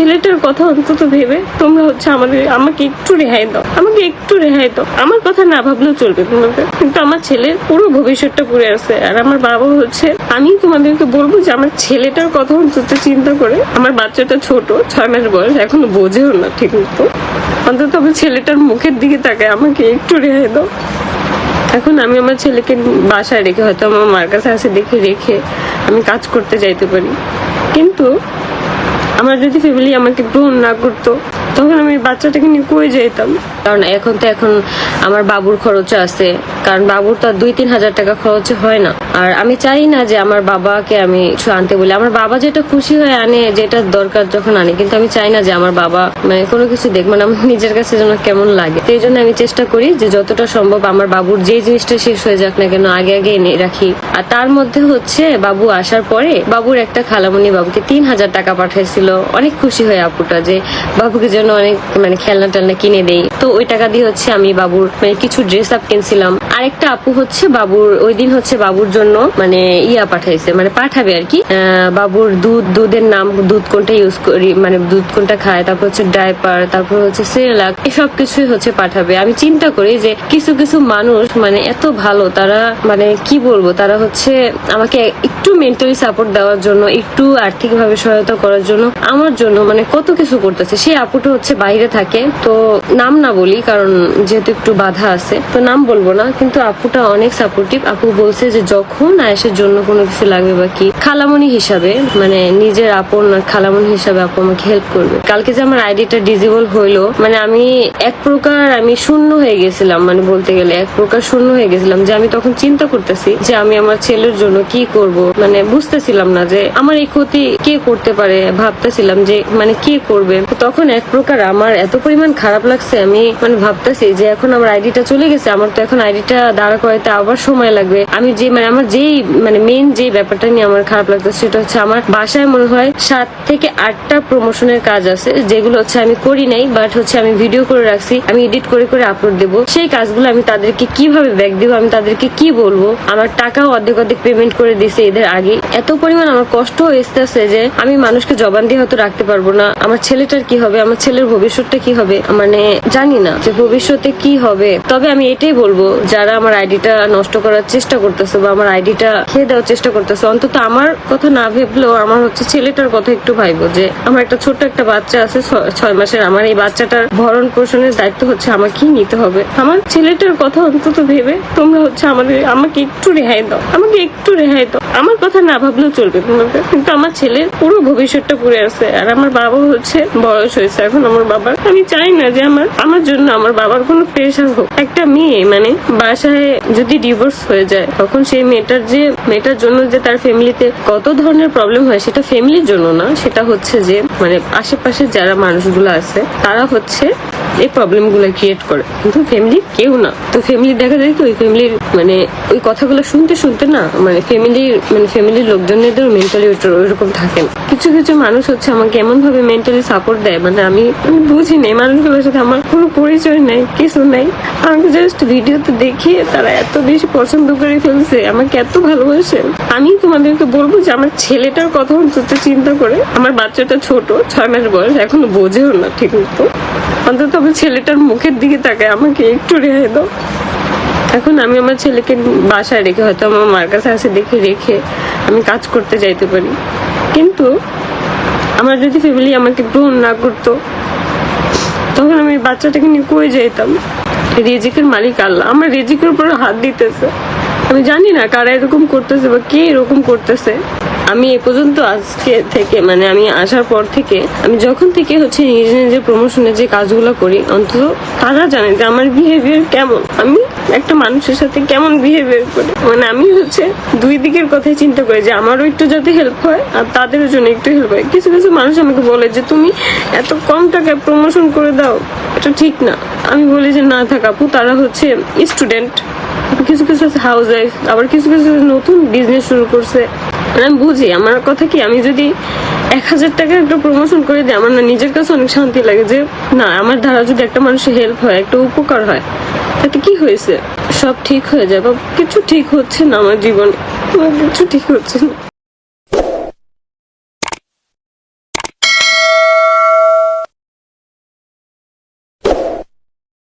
ছেলেটার কথা অন্তত ভেবে তোমরা হচ্ছে আমাদের আমাকে একটু রেহাই দাও। আমাকে একটু রেহাই দাও। আমার কথা না ভাবলেও চলবে তোমাদের। কিন্তু আমার ছেলের পুরো ভবিষ্যৎটা পড়ে আছে আর আমার বাবা হচ্ছে, আমি তোমাদেরকে বলব যে আমার ছেলেটার কথা অন্তত চিন্তা করে। আমার বাচ্চাটা ছোট, ছয় মাস বয়স, এখনও বোঝেও না ঠিক মতো। অন্তত আমার ছেলেটার মুখের দিকে তাকায়, আমাকে একটু রেহাই দাও। এখন আমি আমার ছেলেকে বাসায় রেখে হয়তো আমার মার কাছে আসে দেখে রেখে আমি কাজ করতে যাইতে পারি। কিন্তু আমার যদি ফ্যামিলি আমাকে গ্রহণ না করতো, তখন আমি বাচ্চাটাকে নিয়ে কই যেতাম কারণ এখন তো এখন আমার বাবুর খরচ আছে। কারণ বাবুর তো দুই, তিন হাজার টাকা খরচ হয় না। আর আমি চাই না যে আমার বাবাকে আমি কিছু আনতে বলি। আমার বাবা যেটা খুশি হয়ে আনে, যেটা দরকার যখন আনে। কিন্তু আমি চাই না যে আমার বাবা মানে কোনো কিছু দেখ মানে আমার নিজের কাছে যেন কেমন লাগে। সেই জন্য আমি চেষ্টা করি যে যতটা সম্ভব আমার বাবুর যে জিনিসটা শেষ হয়ে যাক না কেন, আগে আগে এনে রাখি। আর তার মধ্যে হচ্ছে বাবু আসার পরে বাবুর একটা খালামণি বাবুকে তিন হাজার টাকা পাঠাইছিল। অনেক খুশি হয় আপুটা যে বাবুকে যেন অনেক মানে খেলনা টেলনা কিনে দেই। তো ওই টাকা দিয়ে হচ্ছে আমি বাবুর মানে কিছু ড্রেস আপ কিনছিলাম। আরেকটা আপু হচ্ছে বাবুর, ওই দিন হচ্ছে বাবুর জন্য মানে ইয়া পাঠাইছে মানে পাঠাবে আর কি। বাবুর দুধ, দুধের নাম দুধ কোনটা ইউজ করি মানে দুধ কোনটা খায়, তারপর হচ্ছে ডাইপার তারপর হচ্ছে সেরেলাক এসব কিছুই হচ্ছে পাঠাবে। আমি চিন্তা করি যে কিছু কিছু মানুষ মানে এত ভালো, তারা মানে কি বলব, তারা হচ্ছে আমাকে একটু মেন্টালি সাপোর্ট দেওয়ার জন্য, একটু আর্থিকভাবে সহায়তা করার জন্য আমার জন্য মানে কত কিছু করতেছে। সেই আপুটা হচ্ছে বাইরে থাকে, তো নাম না বলি, কারণ যেহেতু একটু বাধা আছে, তো নাম বলব না, কিন্তু আপুটা অনেক সাপোর্টিভ আপু বলছে যে যখন আয়েসের জন্য কোনো কিছু লাগবে বা কি খালামণি হিসাবে মানে নিজের আপন আর খালামণি হিসাবে আপু আমাকে হেল্প করবে। কালকে যে আমার আইডিটা ডিজেবল হইল মানে আমি এক প্রকার আমি শূন্য হয়ে গেছিলাম মানে বলতে গেলে এক প্রকার শূন্য হয়ে গেছিলাম যে আমি তখন চিন্তা করতেছি যে আমি আমার ছেলের জন্য কি করব। মানে বুঝতেছিলাম না যে আমার এই ক্ষতি কে করতে পারে, ভাবতেছিলাম যে মানে কে করবে। তখন এক প্রকার আমার এত পরিমাণ খারাপ লাগছে, আমি মানে ভাবতেছি যে এখন আমার আইডিটা চলে গেছে, আমার তো এখন আইডিটা দাঁড়া করাইতে আবার সময় লাগবে। আমি যে মানে আমার যেই মানে মেন যে ব্যাপারটা নিয়ে আমার খারাপ লাগতো সেটা হচ্ছে আমার বাসায় মনে হয় সাত থেকে আটটা প্রমোশনের কাজ আছে, যেগুলো হচ্ছে আমি করি নাই বাট হচ্ছে আমি ভিডিও করে রাখছি, আমি এডিট করে করে আপলোড দেবো। সেই কাজগুলো আমি তাদেরকে কীভাবে ব্যাক দিব, আমি তাদেরকে কি বলব? আমার টাকাও অর্ধেক অর্ধেক পেমেন্ট করে দিছে এদের আগে। এত পরিমাণ আমার কষ্ট হয়েছে যে আমি মানুষকে জবান দিয়ে হয়তো রাখতে পারব না। আমার ছেলেটার কি হবে? আমার ছেলের ভবিষ্যৎটা কি হবে? মানে জানি না যে ভবিষ্যতে কি হবে। তবে আমি এটাই বলব, যারা আমার আইডিটা নষ্ট করার চেষ্টা করতেছে বা আমার আইডিটা খেয়ে দেওয়ার চেষ্টা করতেছে, অন্তত আমার কথা না ভেবলেও আমার হচ্ছে ছেলেটার কথা একটু ভাইবো যে, আমার একটা ছোট্ট একটা বাচ্চা আছে ছয় মাসের, আমার এই বাচ্চাটার ভরণ পোষণের দায়িত্ব হচ্ছে আমাকেই নিতে হবে। আমার ছেলেটার কথা অন্তত ভেবে তোমরা হচ্ছে আমাদের, আমাকে একটু রেহাই দাও, আমাকে একটু রেহাই দাও। আমার কথা না ভাবলেও চলবে তোমাদের। কিন্তু আমার ছেলের পুরো ভবিষ্যৎটা পড়ে আছে আর আমার বাবা হচ্ছে বয়স হয়েছে এখন আমার বাবার। আমি চাই না যে আমার আমার জন্য আমার বাবার কোনো প্রেশার হোক। একটা মেয়ে মানে বাসায় যদি ডিভোর্স হয়ে যায়, তখন সেই মেয়েটার যে, মেয়েটার জন্য যে তার ফ্যামিলিতে কত ধরনের প্রবলেম হয়, সেটা ফ্যামিলির জন্য না। সেটা হচ্ছে যে মানে আশেপাশে যারা মানুষগুলো আছে, তারা হচ্ছে এই প্রবলেমগুলো ক্রিয়েট করে। কিন্তু ফ্যামিলি কেউ না। তো ফ্যামিলি দেখা যায় কি, ওই ফ্যামিলির মানে ওই কথাগুলো শুনতে শুনতে না মানে ফ্যামিলির মানে ফ্যামিলির লোকজনেদের মেন্টালি ওইরকম থাকে না। কিছু কিছু মানুষ হচ্ছে আমাকে এমন ভাবে মেন্টালি সাপোর্ট দেয় মানে আমি বুঝি নেই, মানুষগুলোর সাথে আমার কোনো পরিচয় নেই, কিছু নেই। আমাকে জাস্ট ভিডিওতে দেখিয়ে তারা এত বেশি পছন্দ করে ফেলছে, আমাকে এত ভালোবাসে। আমি তোমাদেরকে বলব যে আমার ছেলেটার কথা অন্তত চিন্তা করে। আমার বাচ্চাটা ছোট, ছয় মাস বয়স, এখনও বোঝেও না ঠিক মতো। অন্তত আমার ছেলেটার মুখের দিকে তাকায়, আমাকে একটু রেহাই দাও। এখন আমি আমার ছেলেকে বাসায় রেখে, হয়তো আমার মার কাছে আসে দেখে রেখে আমি কাজ করতে যাইতে পারি। কিন্তু আমার যদি ফ্যামিলি আমাকে গ্রহণ না করতো, তখন আমি বাচ্চাটাকে নিয়ে কয়ে যেতাম রেজিকের মালিক আল্লাহ। আমার রেজিকের উপরে হাত দিতেছে। আমি জানি না কারা এরকম করতেছে বা কে এরকম করতেছে। আমি এ পর্যন্ত আজকে থেকে মানে আমি আসার পর থেকে, আমি যখন থেকে হচ্ছে নিজে নিজে প্রমোশনে যে কাজগুলো করি, অন্তত তারা জানে যে আমার বিহেভিয়ার কেমন। আমি একটা মানুষের সাথে কেমন বিহেভিয়ার করে? মানে আমি হচ্ছে দুই দিকের কথাই চিন্তা করি যে আমারও একটু যাতে হেল্প হয় আর তাদেরও জন্য একটু হেল্প হয়। কিছু কিছু মানুষ আমাকে বলে যে, তুমি এত কম টাকায় প্রমোশন করে দাও, এটা ঠিক না। আমি বলি যে, না থাক আপু, তারা হচ্ছে স্টুডেন্ট কিছু কিছু হাউস ওয়াইফ আবার কিছু কিছু নতুন বিজনেস শুরু করছে। মানে আমি বুঝি, আমার কথা কি, আমি যদি এক হাজার টাকা একটু প্রমোশন করে দিই আমার না নিজের কাছে অনেক শান্তি লাগে যে, না, আমার দ্বারা যদি একটা মানুষের হেল্প হয়, একটা উপকার হয়, তাতে কি হয়েছে? সব ঠিক হয়ে যায়, বা কিছু ঠিক হচ্ছে না আমার জীবনে। কিছু ঠিক হচ্ছে না।